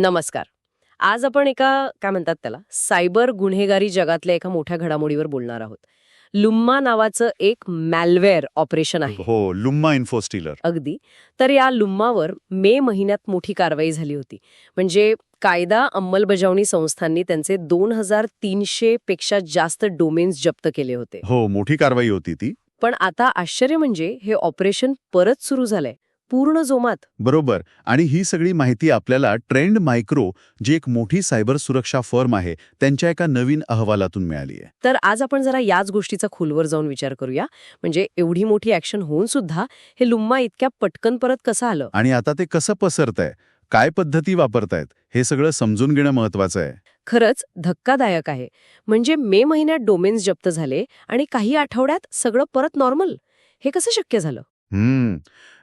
नमस्कार. आज आपण एका काय म्हणतात त्याला सायबर गुन्हेगारी जगातल्या एका मोठ्या घडामोडीवर बोलणार आहोत. लुम्मा नावाचं एक मॅलवेअर ऑपरेशन आहे. हो लुम्मा इन्फोस्टिलर. अगदी. तर या लुम्मावर मे महिन्यात मोठी कारवाई झाली होती. म्हणजे कायदा अंमलबजावणी संस्थांनी त्यांचे दोन हजार तीनशे पेक्षा जास्त डोमेन्स जप्त केले होते. हो मोठी कारवाई होती ती. पण आता आश्चर्य म्हणजे हे ऑपरेशन परत सुरू झालंय. पूर्ण जोमात. बरोबर. आणि ही सगळी माहिती आपल्याला ट्रेंड मायक्रो जी एक मोठी सायबर सुरक्षा फर्म आहे त्यांच्या एका नवीन अहवालातून मिळाली आहे. तर आज आपण जरा याच गोष्टीचा खोलवर जाऊन विचार करूया. म्हणजे एवढी मोठी ऍक्शन होऊन सुद्धा हे लुम्मा इतक्या पटकन परत कसं आलं? आणि आता ते कसं पसरतंय? काय पद्धती वापरतायत? हे सगळं समजून घेणं महत्वाचं आहे. खरंच धक्कादायक आहे. म्हणजे मे महिन्यात डोमेन्स जप्त झाले आणि काही आठवड्यात सगळं परत नॉर्मल. हे कसं शक्य झालं? हम्म.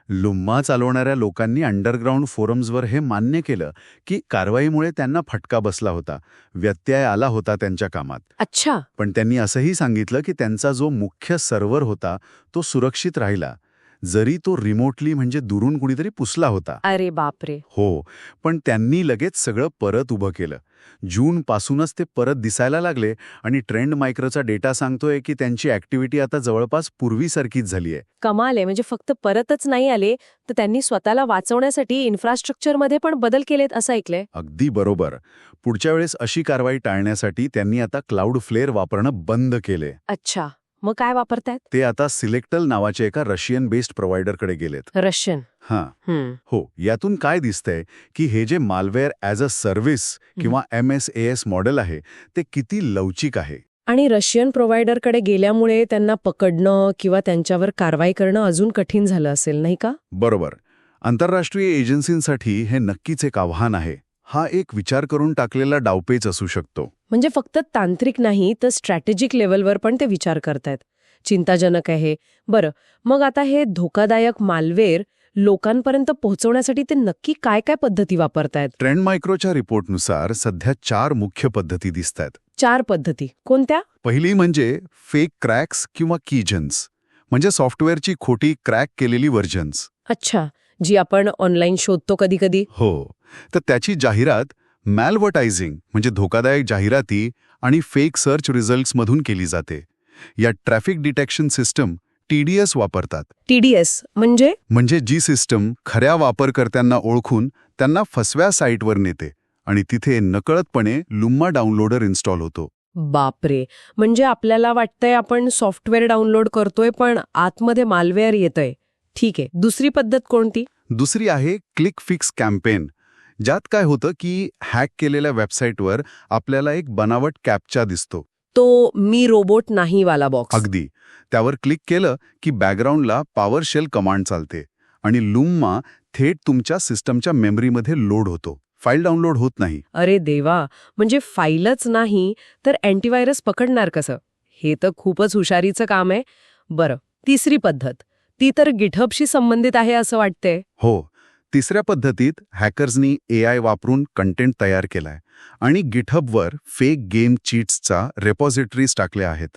लुम्मा चालवणाऱ्या लोकांनी अंडरग्राऊंड फोरम्सवर हे मान्य केलं की कारवाईमुळे त्यांना फटका बसला होता व्यत्यय आला होता त्यांच्या कामात. अच्छा. पण त्यांनी असंही सांगितलं की त्यांचा जो मुख्य सर्व्हर होता तो सुरक्षित राहिला. जरी तो रिमोटली म्हणजे दुरून कुणीतरी पुसला होता. अरे बापरे. हो पण त्यांनी लगेच सगळं परत उभं केलं. जून पासूनच ते परत दिसायला लागले आणि ट्रेंड मायक्रोचा डेटा सांगतोय की त्यांची ऍक्टिव्हिटी आता जवळपास पूर्वीसारखीच झाली आहे. कमाल आहे म्हणजे फक्त परतच नाही आले तर त्यांनी स्वतःला वाचवण्यासाठी इन्फ्रास्ट्रक्चरमध्ये पण बदल केलेत असं ऐकलंय. अगदी बरोबर. पुढच्या वेळेस अशी कारवाई टाळण्यासाठी त्यांनी आता क्लाउड फ्लेअर वापरणं बंद केले अच्छा. मग काय वापरतायत? ते आता सिलेक्टल नावाच्या एका रशियन बेस्ड प्रोव्हायडरकडे गेलेत. रशियन. हां. हो यातून काय दिसतंय की हे जे मालवेअर ॲज अ सर्व्हिस किंवा M S A S model आहे ते किती लवचिक आहे? आणि रशियन प्रोव्हायडरकडे गेल्यामुळे त्यांना पकडणं किंवा त्यांच्यावर कारवाई करणं अजून कठीण झालं असेल नाही का? बरोबर. आंतरराष्ट्रीय एजन्सींसाठी हे नक्कीच एक आव्हान आहे. हा एक विचार करून टाकलेला डावपेच असू शकतो. म्हणजे फक्त तांत्रिक नाही तर स्ट्रॅटेजिक लेवलवर पण ते विचार करतायत. चिंताजनक आहे. बरं मग आता हे धोकादायक मालवेअर लोकांपर्यंत पोहोचवण्यासाठी ते नक्की काय काय पद्धती वापरतायत? ट्रेंड मायक्रोच्या रिपोर्टनुसार सध्या चार मुख्य पद्धती दिसत आहेत चार पद्धती. कोणत्या? पहिली म्हणजे फेक क्रॅक्स किंवा कीजन्स म्हणजे सॉफ्टवेअरची खोटी क्रॅक केलेली व्हर्जन्स अच्छा. जी आपण ऑनलाईन शोधतो कधी कधी हो. तर त्याची जाहिरात मॅलवर्टायझिंग म्हणजे धोकादायक जाहिराती आणि फेक सर्च रिझल्ट्समधून केली जाते. या ट्रॅफिक डिटेक्शन सिस्टम टीडीएस वापरतात. टीडीएस म्हणजे? म्हणजे जी सिस्टम खऱ्या वापरकर्त्यांना ओळखून त्यांना फसव्या साईटवर नेते आणि तिथे नकळतपणे लुम्मा डाउनलोडर इन्स्टॉल होतो. बापरे. म्हणजे आपल्याला वाटतंय आपण सॉफ्टवेअर डाउनलोड करतोय पण आतमध्ये मालवेअर येतंय. ठीक आहे. दुसरी पद्धत कोणती? दुसरी आहे क्लिक फिक्स कॅम्पेन. ज्यात काय होतं की हॅक केलेल्या वेबसाईटवर आपल्याला एक बनावट कॅपचा दिसतो. तो मी रोबोट नाही वाला बॉक्स. अगदी. त्यावर क्लिक केलं की बॅकग्राऊंडला पॉवर शेल कमांड चालते आणि लुम्मा थेट तुमच्या सिस्टमच्या मेमरीमध्ये लोड होतो. फाईल डाउनलोड होत नाही. अरे देवा म्हणजे फाईलच नाही तर अँटीव्हायरस पकडणार कसं? हे तर खूपच हुशारीचं काम आहे. बरं तिसरी पद्धत. ती तर गिटहबशी संबंधित आहे असं वाटतंय. हो तिसऱ्या पद्धतीत हॅकर्सनी ए आय वापरून कंटेंट तयार केलाय आणि गिटहबवर फेक गेम चीट्सचा रेपॉझिटरीज टाकले आहेत.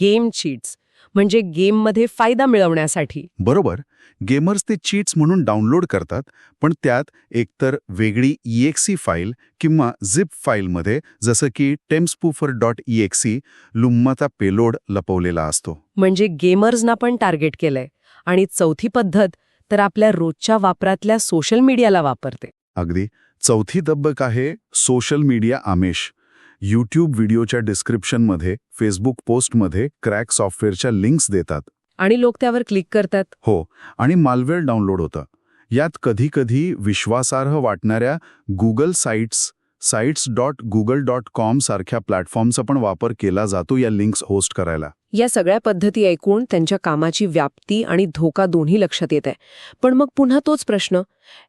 गेम चीट्स म्हणजे गेममध्ये फायदा मिळवण्यासाठी. बरोबर गेमर्स ते चीट्स म्हणून डाउनलोड करतात पण त्यात एकतर वेगळी ईएक्सी फाईल किंवा झिप फाईलमध्ये जसं की टेम्स्पूफर डॉट ईएक्सी लुम्माचा पेलोड लपवलेला असतो. म्हणजे गेमर्सना पण टार्गेट केलंय. आणि चौथी पद्धत तर आपल्या रोजच्या वापरातल्या सोशल मीडियाला वापरते. अगदी. चौथी दब्बक आहे सोशल मीडिया आमेश. यूट्यूब व्हिडिओच्या डिस्क्रिप्शनमध्ये फेसबुक पोस्टमध्ये क्रॅक सॉफ्टवेअरच्या लिंक्स देतात. आणि लोक त्यावर क्लिक करतात. हो आणि मालवेअर डाउनलोड होतं. यात कधीकधी विश्वासार्ह वाटणाऱ्या Google sites sites dot Google dot com सारख्या प्लॅटफॉर्मचा पण वापर केला जातो या लिंक्स होस्ट करायला. या सगळ्या पद्धती ऐकून त्यांच्या कामाची व्याप्ती आणि धोका दोन्ही लक्षात येत आहे पण मग पुन्हा तोच प्रश्न.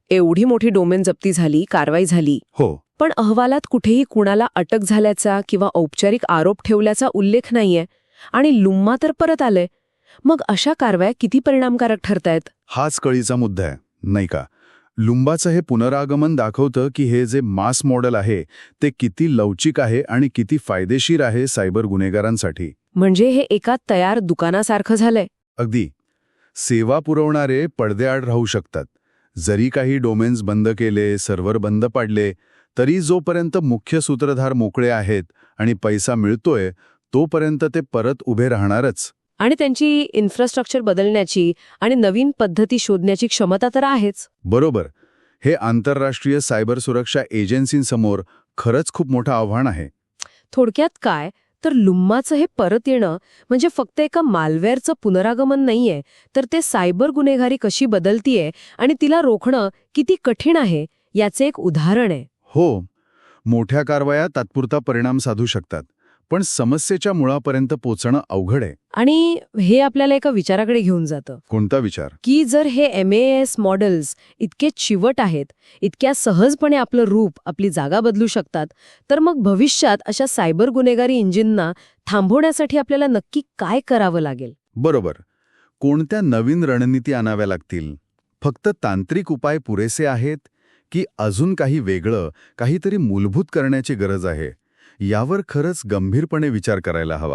एवढी मोठी डोमेन जप्ती झाली कारवाई झाली. हो. पण अहवालात कुठेही कुणाला अटक झाल्याचा किंवा औपचारिक आरोप ठेवल्याचा उल्लेख नाहीये आणि लुम्मा तर परत आलंय. मग अशा कारवाया किती परिणामकारक ठरतायत? हाच कळीचा मुद्दा आहे नाही का? लुंबाचं हे पुनरागमन दाखवतं की हे जे मास मॉडेल आहे ते किती लवचिक आहे आणि किती फायदेशीर आहे सायबर गुन्हेगारांसाठी. म्हणजे हे एका तयार दुकानासारखं झालंय. अगदी. सेवा पुरवणारे पडद्याआड राहू शकतात. जरी काही डोमेन्स बंद केले सर्व्हर बंद पाडले तरी जोपर्यंत मुख्य सूत्रधार मोकळे आहेत आणि पैसा मिळतोय तोपर्यंत ते परत उभे राहणारच. आणि त्यांची इन्फ्रास्ट्रक्चर बदलण्याची आणि नवीन पद्धती शोधण्याची क्षमता तर आहेच. बरोबर. हे आंतरराष्ट्रीय सायबर सुरक्षा एजन्सींसमोर खरंच खूप मोठं आव्हान आहे. थोडक्यात काय? तर लुम्माचं हे परत येणं म्हणजे फक्त एका मालवेअरचं पुनरागमन नाहीये तर ते सायबर गुन्हेगारी कशी बदलतीये आणि तिला रोखणं किती कठीण आहे याचे एक उदाहरण आहे. हो. मोठ्या कारवाया तात्पुरता परिणाम साधू शकतात. पण समस्येच्या मुळापर्यंत पोचणं अवघड आहे. आणि हे आपल्याला एका विचाराकडे घेऊन जातं. कोणता विचार? की जर हे एम एस मॉडेल्स इतके चिवट आहेत इतक्या सहजपणे आपलं रूप आपली जागा बदलू शकतात तर मग भविष्यात अशा सायबर गुन्हेगारी इंजिनना थांबवण्यासाठी आपल्याला नक्की काय करावं लागेल? बरोबर. कोणत्या नवीन रणनीती आणाव्या लागतील? फक्त तांत्रिक उपाय पुरेसे आहेत की अजून काही वेगळं काहीतरी मूलभूत करण्याची गरज आहे? यावर खरंच गंभीरपणे विचार करायला हवा.